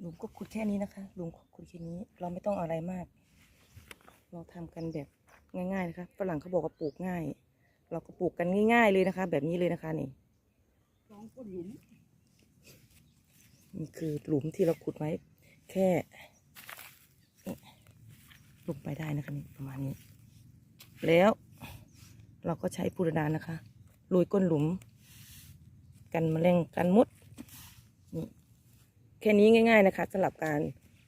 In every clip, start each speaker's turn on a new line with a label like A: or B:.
A: หลุมก็ขุดแค่นี้นะคะ หลุมก็ขุดแค่นี้ เราไม่ต้องอะไรมาก เราทำกันแบบง่ายๆนะคะ ฝรั่งเขาบอกว่าปลูกง่าย เราก็ปลูกกันง่าย ๆเลยนะคะ แบบนี้เลยนะคะนี่
B: สองคนหลุม
A: นี่คือหลุมที่เราขุดไว้ แค่ลงไปได้นะคะนี่ประมาณนี้ แล้วเราก็ใช้ปูรดานนะคะโรยก้นหลุม กันแมลงกันมด แค่นี้ง่ายๆนะคะสำหรับการ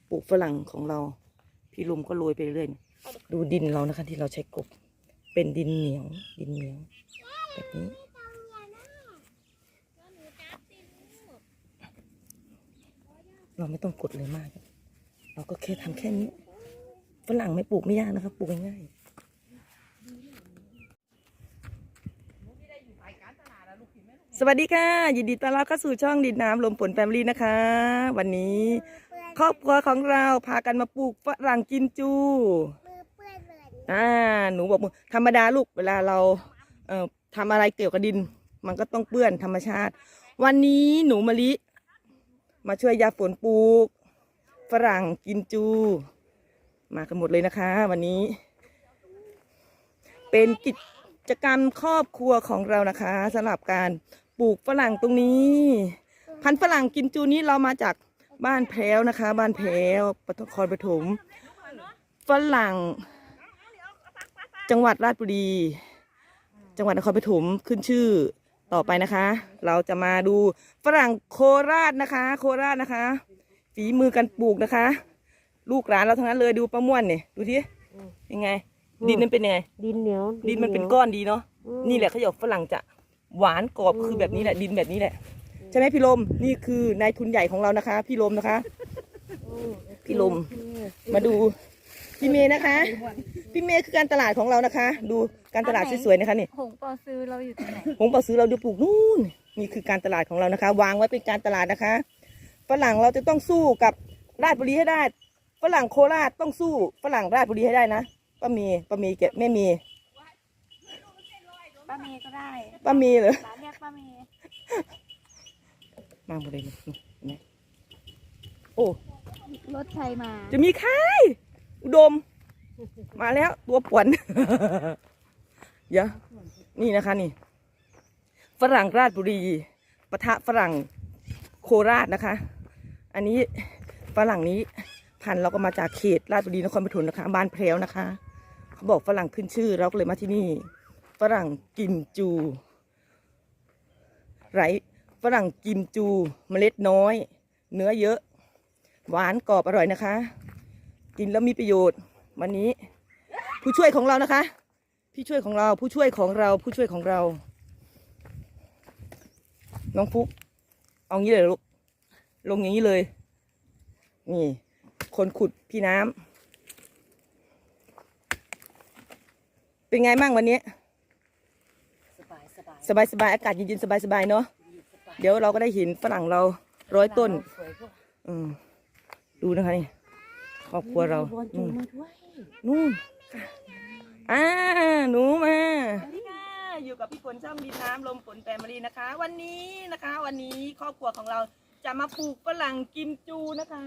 A: ปลูกฝรั่งของเรา พี่ลุมก็โรยไปเรื่อยๆดูดินเรานะคะ ที่เราใช้กบเป็นดินเหนียว ดินเหนียวแบบนี้เราไม่ต้องกดเลยมาก เราก็แค่ทำแค่นี้ฝรั่งไม่ปลูกไม่ยากนะครับปลูกง่ายๆ สวัสดีค่ะ ยินดีต้อนรับเข้าสู่ช่องดินน้ำลมฝนแฟมิลี่นะคะ วันนี้ครอบครัวของเราพากันมาปลูกฝรั่งกินจู
C: มือเปื้อนเลย
A: อ่าหนูบอกมือธรรมดาลูกเวลาเราเอ่อทำอะไรเกี่ยวกับดิน มันก็ต้องเปื้อนธรรมชาติ วันนี้หนูมะลิ มาช่วยยาฝนปลูก ฝรั่งกินจู มากันหมดเลยนะคะ วันนี้ เป็นกิจกรรมครอบครัวของเรานะคะสำหรับการ ลูกฝรั่งตรงนี้ พันธุ์ฝรั่งกินจูนี้เรามาจากบ้านแพ้วนะคะ บ้านแพ้วปทุมครปฐมฝรั่ง จังหวัดราชบุรี จังหวัดนครปฐมขึ้นชื่อต่อไปนะคะ เราจะมาดูฝรั่งโคราชนะคะ โคราชนะคะ ฝีมือการปลูกนะคะ ลูกหลานเราทั้งนั้นเลยดูประม่วนเนี่ยดูทียังไง ดินมันเป็นยังไง
B: ดินเหนียว
A: ดินมันเป็นก้อนดีเนาะนี่แหละเขาบอกฝรั่งจะ หวานกรอบคือแบบนี้แหละดินแบบนี้แหละ ใช่ไหมพี่ลมนี่คือนายทุนใหญ่ของเรานะคะ พี่ลมนะคะ พี่ลมมาดูพี่เมย์นะคะ พี่เมย์คือการตลาดของเรานะคะ ดูการตลาดสวยๆนะคะนี่
C: หงปอซื้อเราอยู่ตรงไหน
A: ผมบอกซื้อเราดูปลูกนู่นนี่คือการตลาดของเรานะคะ วางไว้เป็นการตลาดนะคะฝรั่งเราจะต้องสู้กับราชบุรีให้ได้ฝรั่งโคราชต้องสู้ฝรั่งราชบุรีให้ได้นะป้าเมย์ป้าเมย์แกะแม่เมย์
C: ป้าเมย์ก็ได้
A: ป้าเมย์เหรอ
C: ร้านเรียกป้าเมย์
A: มาหมดเลยนี่เห็นไหมโอ้
C: รถใครมา
A: จะมีใครอุดม มาแล้วตัวป่วนเดี๋ยวนี่นะคะนี่ ฝรั่งราชบุรีปะทะฝรั่งโคราชนะคะ อันนี้ฝรั่งนี้พันธุ์เราก็มาจากเขตราชบุรีนครปฐมนะคะ บ้านแพรวนะคะ เขาบอกฝรั่งขึ้นชื่อเราก็เลยมาที่นี่ ฝรั่งกิมจู ไรฝรั่งกิมจูเมล็ดน้อย เนื้อเยอะ หวานกรอบอร่อยนะคะ กินแล้วมีประโยชน์ วันนี้ ผู้ช่วยของเรานะคะ พี่ช่วยของเราผู้ช่วยของเราผู้ช่วยของเรา น้องฟุกเอางี้เลยลูกลงอย่างนี้เลย นี่ คนขุดพี่น้ำเป็นไงบ้างวันนี้
B: สบายสบาย
A: สบายๆอากาศเย็นๆสบายสบายๆเนาะเดี๋ยวเราก็ได้เห็นฝรั่งเราร้อยต้น
B: สวยก็
A: อืมดูนะคะนี่ครอบครัวเรา
B: บอลจู
A: นู่น
B: มาด้วย
A: นู่นค่ะอ่าหนูมาสวัสดีค่ะอยู่กับพี่ฝนช่องดินน้ำลมฝนแฟมิลี่นะคะ วันนี้นะคะ วันนี้ครอบครัวของเราจะมาปลูกฝรั่งกิมจูนะคะ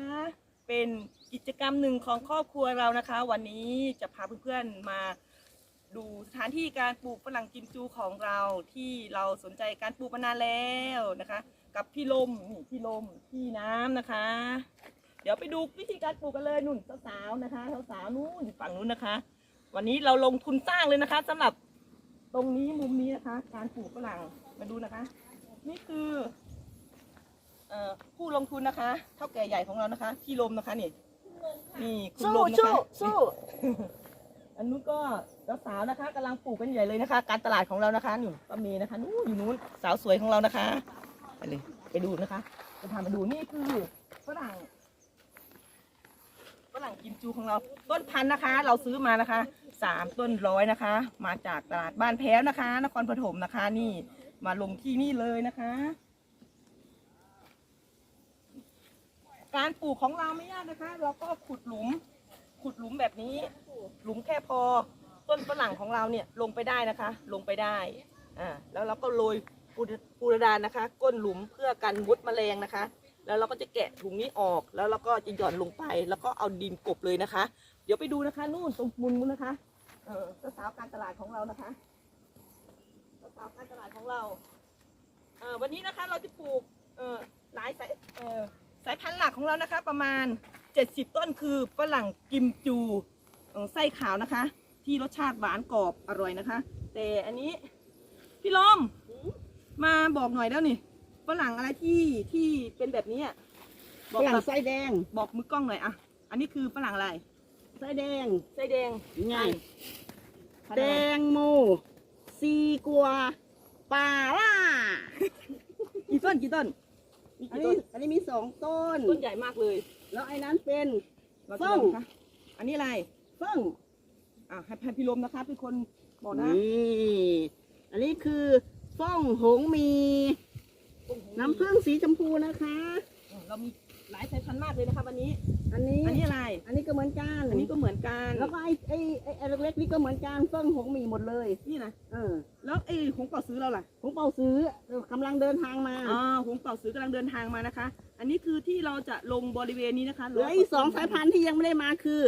A: เป็นกิจกรรมหนึ่งของครอบครัวเรานะคะ วันนี้จะพาเพื่อนๆมา ดูสถานที่การปลูกฝรั่งกิมจูของเราที่เราสนใจการปลูกมานานแล้วนะคะ กับพี่ลมนี่พี่ลมพี่น้ำนะคะ เดี๋ยวไปดูวิธีการปลูกกันเลยนุ่นสาวๆนะคะสาวๆนู่นฝั่งนู้นนะคะ วันนี้เราลงทุนสร้างเลยนะคะสำหรับตรงนี้มุมนี้นะคะ การปลูกฝรั่งมาดูนะคะ นี่คือเอ่อผู้ลงทุนนะคะ เท่าแก่ใหญ่ของเรานะคะ พี่ลมนะคะนี่นี่คุณลมนะคะ
B: สู้
A: อันนู้นก็สาวๆนะคะกำลังปลูกกันใหญ่เลยนะคะ การตลาดของเรานะคะนี่ป้าเมย์นะคะนู้นอยู่นู้นสาวสวยของเรานะคะไปเลยไปดูนะคะจะพามาดูนี่คือฝรั่งฝรั่งกิมจูของเราต้นพันธุ์นะคะ เราซื้อมานะคะสามต้นร้อยนะคะ มาจากตลาดบ้านแพ้วนะคะ นครปฐมนะคะ นี่มาลงที่นี่เลยนะคะ การปลูกของเราไม่ยากนะคะ เราก็ขุดหลุม ขุดหลุมแบบนี้ หลุมแค่พอ ต้นฝรั่งของเราเนี่ยลงไปได้นะคะ ลงไปได้อ่าแล้วเราก็โรยปูปูระดานนะคะ ก้นหลุมเพื่อกันมดแมลงนะคะ แล้วเราก็จะแกะถุงนี้ออกแล้วเราก็จะหย่อนลงไป แล้วก็เอาดินกบเลยนะคะ เดี๋ยวไปดูนะคะนู่นตรงมุมนู้นนะคะเออสาวการตลาดของเรานะคะสาวการตลาดของเราเออวันนี้นะคะเราจะปลูกเออหลายสายเออสายพันธุ์หลักของเรานะคะ ประมาณ 70 ต้นคือฝรั่งกิมจูเออไส้ขาวนะคะ ที่รสชาติหวานกรอบอร่อยนะคะ แต่อันนี้พี่ลมมาบอกหน่อยแล้วนี่ฝรั่งอะไรที่ที่เป็นแบบนี้อะบ
B: ฝ
A: อก
B: รั่ง
A: กับ
B: ไส้แดง
A: บอกมือกล้องหน่อยอะอันนี้คือฝรั่งอะไร
B: ไส้แดง
A: ไส้แดง
B: ไง
A: พัน
B: แด
A: ธุ์อะไร
B: งโมซีกัวปลาล่า
A: กี่ต้นกี่ต้นมี
B: อัน
A: กี่
B: นี้
A: ต้น
B: อันนี้มีสองต้น
A: ต้นใหญ่มากเลย
B: แล้วไอ้นั้นเป็น
A: เราจะ
B: ส้ม
A: ลองนะคะอันนี้อะไร
B: เฟิ่ง
A: อะให้ให้พี่ลมนะคะเป็นคนบอกนะ
B: นี่อันนี้คือฟ้องหงมี น้ำผึ้งสีชมพูนะคะ
A: เรามีหลายสายพันธุ์มากเลยนะคะวันนี้
B: อันนี้
A: อันนี้อะไร
B: อันนี้ก็เหมือนกัน
A: อันนี้ก็เหมือนกัน
B: แล้วก็ไอ้ไอ้ไอ้ไอ้เล็กๆนี่ก็เหมือนกันเฟิ่งหงมีหมดเลย
A: นี่นะ
B: เออ
A: แล้วไอ้หงเป่าซื้อเราล่ะ
B: หงเป่าซื้อกำลังเดินทางมา
A: อ่าหงเป่าซื้อกำลังเดินทางมานะคะ อันนี้คือที่เราจะลงบริเวณนี้นะคะ
B: เหลืออีกสองสายพันธุ์ที่ยังไม่ได้มาคือ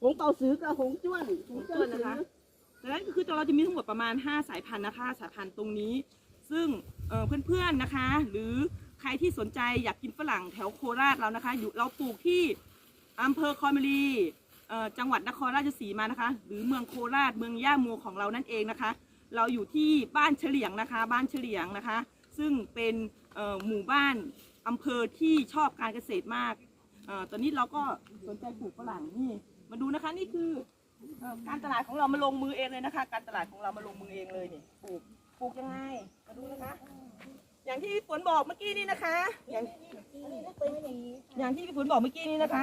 B: หงเป่าซื้อกับหงจ้วน
A: หงจ้วนนะคะดังนั้นก็คือเราจะมีทั้งหมดประมาณ 5 สายพันธุ์นะคะ สายพันธุ์ตรงนี้ ซึ่งเอ่อเพื่อนๆนะคะ หรือใครที่สนใจอยากกินฝรั่งแถวโคราชเรานะคะ อยู่เราปลูกที่อำเภอคอนบุรีเอ่อจังหวัดนครราชสีมานะคะ หรือเมืองโคราชเมืองย่าโมของเรานั่นเองนะคะ เราอยู่ที่บ้านเฉลียงนะคะ บ้านเฉลียงนะคะ ซึ่งเป็นเอ่อหมู่บ้าน อำเภอที่ชอบการเกษตรมากอตอนนี้เราก็สนใจปลูกฝรั่งนี่ มาดูนะคะนี่คืออการตลาดของเรามาลงมือเองเลยนะคะ การตลาดของเรามาลงมือเองเลยนี่ปลูกปลูกยังไงมาดูนะคะ อย่างที่ฝนบอกเมื่อกี้นี่นะคะ อย่างอย่างที่ฝนบอกเมื่อกี้นี่นะคะ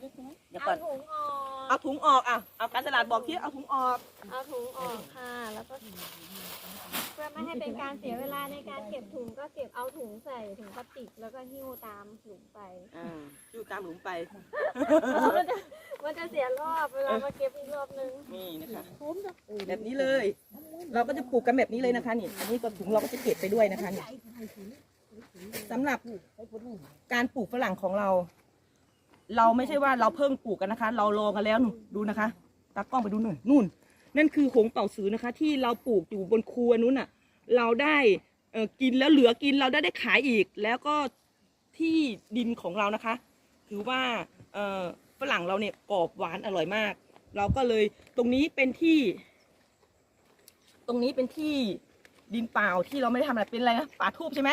A: เดี๋ยวก่
C: เอา
A: อน
C: ถุงออก
A: เอาถุงออกอะเอาการตลาดบอกที่เอาถุงออก
C: เอาถุงออกค่ะ แล้วก็เพื่อไม่ให้เป็นการเสียเวลาในการเก็บถุงก็เก็บเอาถุงใส่ถุงพลาสติกแล้วก็หิ้วตามหลุมไป
A: อ่าอยู่ตามหลุมไป
C: มันจะมันจะเสียรอบเวลามาเก็บอีกรอบนึง
A: นี่นะคะแบบนี้เลย เราก็จะปลูกกันแบบนี้เลยนะคะนี่อันนี้ก็ถุงเราก็จะเก็บไปด้วยนะคะนี่สำหรับการปลูกฝรั่งของเรา เราไม่ใช่ว่าเราเพิ่งปลูกกันนะคะ เราลองกันแล้วนู่นดูนะคะตากล้องไปดูหน่อยนู่น นั่นคือหงเป่าสือนะคะ ที่เราปลูกอยู่บนครัวนู้นน่ะ เราได้เอ่อกินแล้วเหลือกินเราได้ได้ขายอีก แล้วก็ที่ดินของเรานะคะ ถือว่าเอ่อฝรั่งเราเนี่ยกรอบหวานอร่อยมาก เราก็เลยตรงนี้เป็นที่ ตรงนี้เป็นที่ดินเปล่าที่เราไม่ได้ทำอะไรเป็นอะไรนะป่าทูบใช่ไหม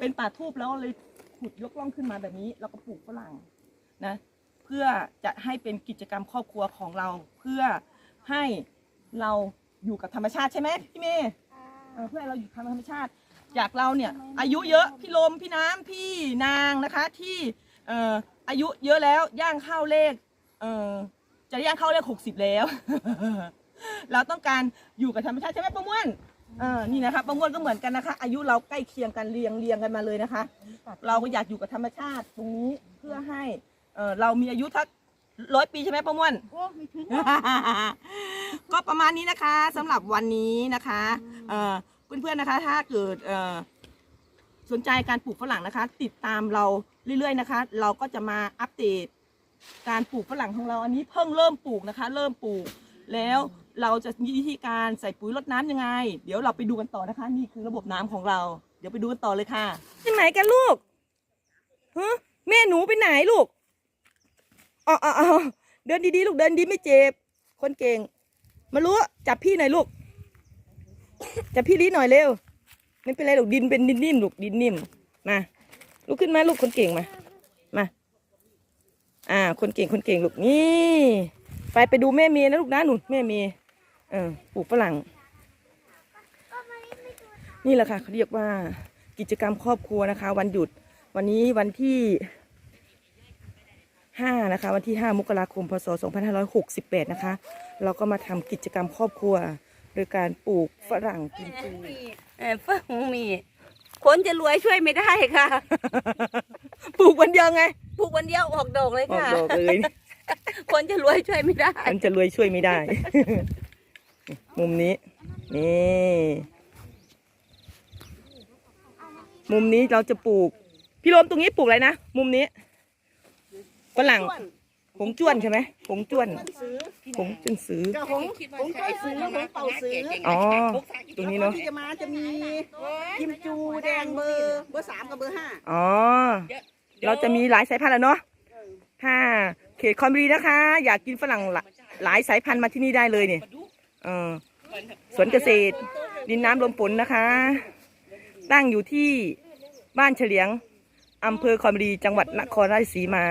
A: เป็นป่าทูบแล้วเลยขุดยกล่องขึ้นมาแบบนี้ แล้วก็ปลูกฝรั่ง นะเพื่อจะให้เป็นกิจกรรมครอบครัวของเรา เพื่อให้เราอยู่กับธรรมชาติใช่ไหมพี่เมย์เออเพื่อให้เราอยู่กับธรรมชาติ จากเราเนี่ยอายุเยอะพี่ลมพี่น้ำพี่นางนะคะที่เอ่ออายุเยอะแล้วย่างเข้าเลขเอ่อจะย่างเข้าเลขหกสิบแล้ว เราต้องการอยู่กับธรรมชาติใช่ไหมประมวลเออนี่นะคะประมวลก็เหมือนกันนะคะ อายุเราใกล้เคียงกันเรียงเรียงกันมาเลยนะคะ เราก็อยากอยู่กับธรรมชาติตรงนี้เพื่อให้ เออเรามีอายุทักร้อยปีใช่ไหมประมวล
B: โอ้ไม่ถึง
A: ก็ประมาณนี้นะคะสำหรับวันนี้นะคะเอ่อเพื่อนๆนะคะ ถ้าเกิดเอ่อสนใจการปลูกฝรั่งนะคะ ติดตามเราเรื่อยๆนะคะ เราก็จะมาอัปเดตการปลูกฝรั่งของเราอันนี้เพิ่งเริ่มปลูกนะคะ เริ่มปลูก แล้วเราจะมีวิธีการใส่ปุ๋ยรดน้ำยังไง เดี๋ยวเราไปดูกันต่อนะคะ นี่คือระบบน้ำของเรา เดี๋ยวไปดูกันต่อเลยค่ะที่ไหนกันลูกฮะแม่หนูไปไหนลูก อ๋ออ๋อเดินดีๆลูกเดินดีไม่เจ็บ คนเก่ง มารู้จับพี่หน่อยลูก จับพี่ลีหน่อยเร็ว ไม่เป็นไรลูกดินเป็นดินนิ่มลูกดินนิ่ม มาลุกขึ้นมาลูกคนเก่งมา มา อ่า คนเก่งคนเก่งลูกนี่ ไปไปดูแม่เมย์นะลูกนะหนูแม่เมย์เออปลูกฝรั่ง นี่แหละค่ะเขาเรียกว่ากิจกรรมครอบครัวนะคะ วันหยุดวันนี้วันที่ ห้านะคะ วันที่ห้ามกราคม พศสองพันห้าร้อยหกสิบแปดนะคะ เราก็มาทำกิจกรรมครอบครัว โดยการปลูกฝรั่งกิมจู
B: เออเฟิ่งมี คนจะรวยช่วยไม่ได้ค่ะ
A: ปลูกวันเดียวไง
B: ปลูกวันเดียวออกดอกเลย
A: ออก
B: ค่ะ
A: ดอกเลย
B: คนจะรวยช่วยไม่ได้
A: มันจะรวยช่วยไม่ได้ มุมนี้ นี่ มุมนี้เราจะปลูก พี่โรมตรงนี้ปลูกอะไรนะ มุมนี้ ฝรั่งผงจ้วนใช่ไหมผงจ้วน
B: ซื้อ
A: ผงจุนซื้อ
B: กับหงหงจ้อยซื้อหงเป่าซื้อ
A: อ๋อ ตรงนี้เนาะ
B: ที่จะมาจะมีกิมจูแดงเบอร์เบอร์สามกับเบอร์ห้า
A: อ๋อ เราจะมีหลายสายพันธุ์แล้วเนาะถ้าเขตคอนบุรีนะคะ อยากกินฝรั่งหลาหลายสายพันธุ์มาที่นี่ได้เลยเนี่ยเออสวนเกษตรดินน้ำลมฝนนะคะ ตั้งอยู่ที่บ้านเฉลียงอำเภอคอนบุรีจังหวัดนครราชสีมา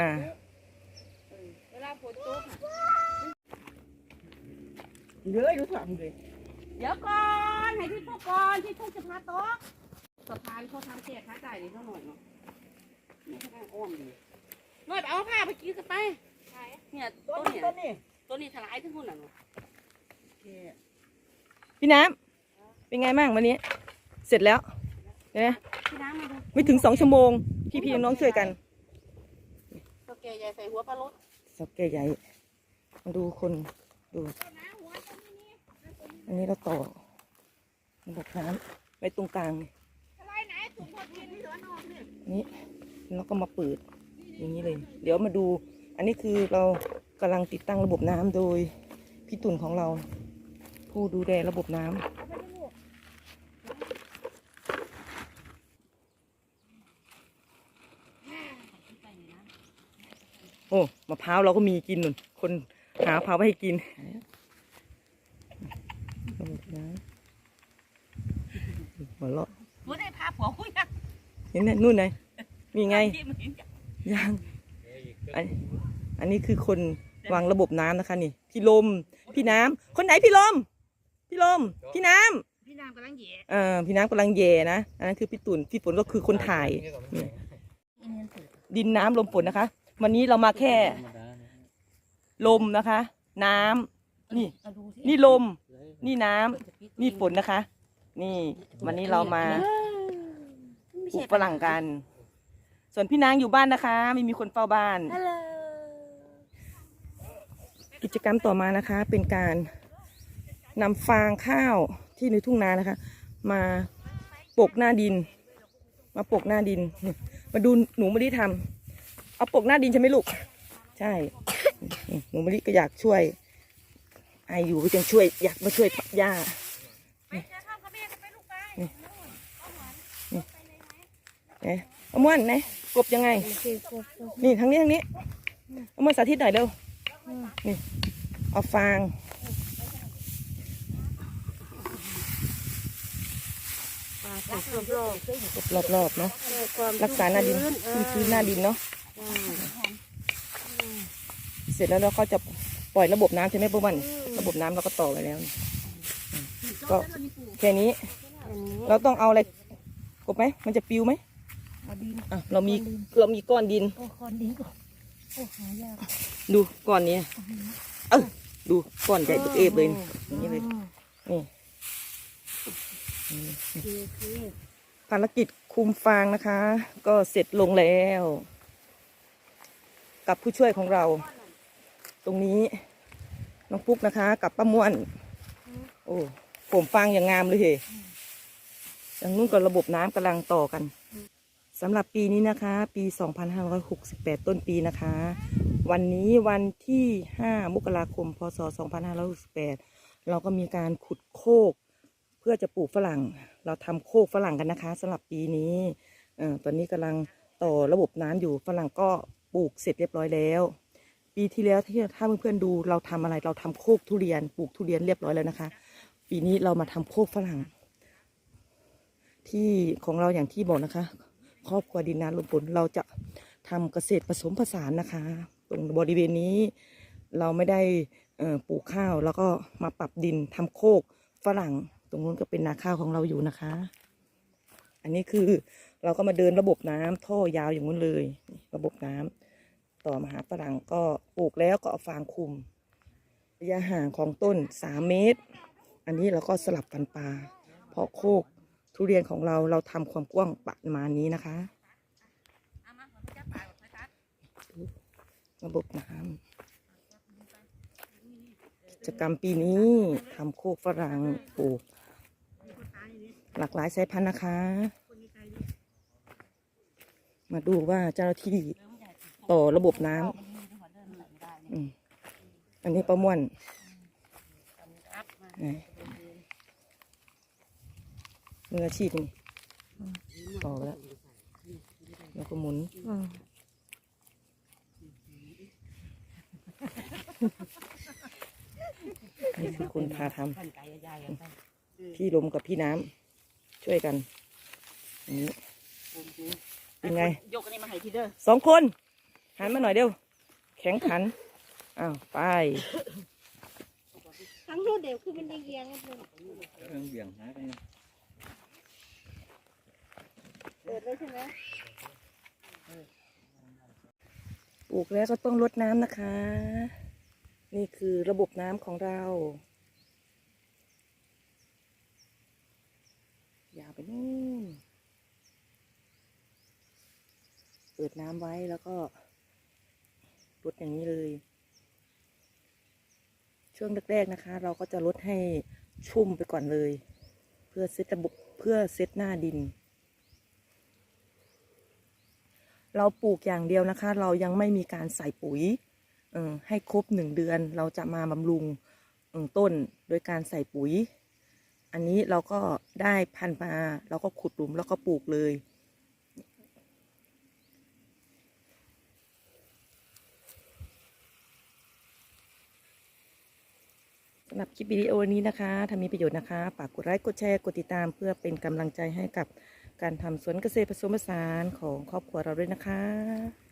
B: เยอะดูสั่งเลย
D: เดี๋ยวก่อนให้พี่ฟุกก่อนพี่ฟุกจะพาโต๊ะสะพานเขาทำเสียค่าจ่ายนี่เท่าหน่อยเนาะ
B: นี่ข้างอ้อมเลย
D: หน่อยไปเอาผ้าไปกินกันไปเนี่ย
B: ต้
D: ต้
B: น
D: น
B: นี้
D: เนี่ย
B: ต้นนี้
D: ต้นนี้ถลายทั้งหุ่นอะเนาะ
A: พี่น้ำเป็นไงบ้างวันนี้ เสร็จแล้วเห็นไหม
D: พี่น้ำมาดู
A: ไม่ถึงสองชั่วโมงพี่พี่น้องๆช่วยกัน
D: ตัวแกใหญ่ใส่หัวปลาลด
A: สับแก่ใหญ่ มาดูคนดู อันนี้เราต่อระบบน้ำไว้ตรงกลางนี่นี่แล้วก็มาเปิดอย่างนี้เลย เดี๋ยวมาดู อันนี้คือเรากำลังติดตั้งระบบน้ำโดยพี่ตุ่นของเรา ผู้ดูแลระบบน้ำ อ้มะพร้าวเราก็มีกินนุ่นคนหามะพร้าวไปให้กินระบบน้ำหัวเราะ
D: หัวได้พาผัวคุยนะ
A: เห็นไหมนู่นไงมีไง
D: ที่มันเห็นจ้ะ
A: ยังอันอันนี้คือคนวางระบบน้ำนะคะนี่ พี่ลม พี่น้ำคนไหนพี่ลม พี่ลม พี่น้ำ
D: พี่น้ำกำลังเหย่
A: เอ่าพี่น้ำกำลังแย่นะ อันนั้นคือพี่ตุ่นพี่ฝนก็คือคนถ่ายนี่ดินน้ำลมฝนนะคะ วันนี้เรามาแค่ ลมนะคะ น้ำนี่
D: เอาดูสิ
A: นี่ลม นี่น้ำนี่ฝนนะคะ นี่ วันนี้เรามาปลูกฝรั่งกัน ส่วนพี่นางอยู่บ้านนะคะ ไม่มีคนเฝ้าบ้าน
C: ฮัลโหล
A: กิจกรรมต่อมานะคะ เป็นการนำฟางข้าวที่ในทุ่งนานะคะ มาปกหน้าดิน มาปกหน้าดินนี่มาดูหนูมะลิทำ เอาปกหน้าดินใช่ไหมลูก ใช่นี่หนูมะลิก็อยากช่วยไออยู่ก็ยังช่วย อยากมาช่วยปักหญ้านี่นี่นี่เอ๊ะเอาม้วนไหนกบยังไง นี่ทางนี้ทางนี้เอาม้วนสาธิตหน่อยเร็ว นี่ เอาฟาง รอบรอบๆเนาะรักษาหน้าดินชื้นๆหน้าดินเนาะ เสร็จแล้วเราก็จะปล่อยระบบน้ำใช่ไหมพวกมันระบบน้ำเราก็ต่อไว้แล้วนี่ก็แค่นี้ เราต้องเอาอะไรกบไหมมันจะปิวไหมอะเรามีเรามีก้อนดิน
C: โอ้คอนดีกว่าโอ้หายาก
A: ดูก้อนนี้เออดูก้อนใหญ่เอฟเลยนี่อย่างนี้เลยนี่ภารกิจคุมฟางนะคะ ก็เสร็จลงแล้ว กับผู้ช่วยของเรา ตรงนี้น้องปุ๊กนะคะ กับป้าม่วน โอ้ผมฟางอย่างงามเลยเฮอย่างนู้นก็ระบบน้ำกำลังต่อกันสำหรับปีนี้นะคะ ปี 2568 ต้นปีนะคะ วันนี้วันที่ 5 มกราคม พศ 2568 เราก็มีการขุดโคก เพื่อจะปลูกฝรั่ง เราทำโคกฝรั่งกันนะคะสำหรับปีนี้อ่อตอนนี้กำลังต่อระบบน้ำอยู่ฝรั่งก็ ปลูกเสร็จเรียบร้อยแล้ว ปีที่แล้วที่ถ้าเพื่อนๆดูเราทำอะไรเราทำโคกทุเรียนปลูกทุเรียนเรียบร้อยแล้วนะคะ ปีนี้เรามาทำโคกฝรั่ง ที่ของเราอย่างที่บอกนะคะ ครอบครัวดินนานลมฝนเราจะทำเกษตรผสมผสานนะคะ ตรงบริเวณนี้เราไม่ได้ปลูกข้าวแล้วก็มาปรับดินทำโคกฝรั่ง ตรงนู้นก็เป็นนาข้าวของเราอยู่นะคะ อันนี้คือเราก็มาเดินระบบน้ำท่อยาวอย่างนู้นเลย ระบบน้ำ ต่อมหาฝรั่งก็ปลูกแล้วก็เอาฟางคุม ระยะห่างของต้นสามเมตร อันนี้เราก็สลับกันปลาเพราะโคกทุเรียนของเราเราทำความกว้างประมาณนี้นะคะ ระบบน้ำกิจกรรมปีนี้ทำโคกฝรั่งปลูก หลากหลายสายพันธุ์นะคะ มาดูว่าเจ้าหน้าที่ ต่อระบบน้ำอืมอันนี้ประมวลไหนมืออาชีพนี่ต่อแล้ว แล้วก็หมุนนี่คือคนพาทำพี่ลมกับพี่น้ำช่วยกันอย่างนี้เป็นไง
B: ยกอันนี้มาให้ทีเด้อ
A: สองคน หันมาหน่อยเดียวแข็งขันอ้าวไป
C: ทั้งรูดเดี๋ยวคือเป็นเรียงๆเลย
B: เปิดเลยใช่ไหม
A: ปลูกแล้วก็ต้องรดน้ำนะคะ นี่คือระบบน้ำของเรา ยาวไปนู่น เปิดน้ำไว้แล้วก็ รดอย่างนี้เลย ช่วงแรกๆนะคะ เราก็จะลดให้ชุ่มไปก่อนเลย เพื่อเซตระบบเพื่อเซตหน้าดิน เราปลูกอย่างเดียวนะคะ เรายังไม่มีการใส่ปุ๋ยให้ครบหนึ่งเดือน เราจะมาบำรุงต้นโดยการใส่ปุ๋ย อันนี้เราก็ได้พันธุ์มาเราก็ขุดหลุมแล้วก็ปลูกเลยำหรับคลิปวิดีโอนี้นะคะถ้ามีประโยชน์นะคะฝากกดไลค์กดแชร์กดติดตามเพื่อเป็นกำลังใจให้กับการทำสวนเกษตรผสมผสานของครอบครัวเราด้วยนะคะ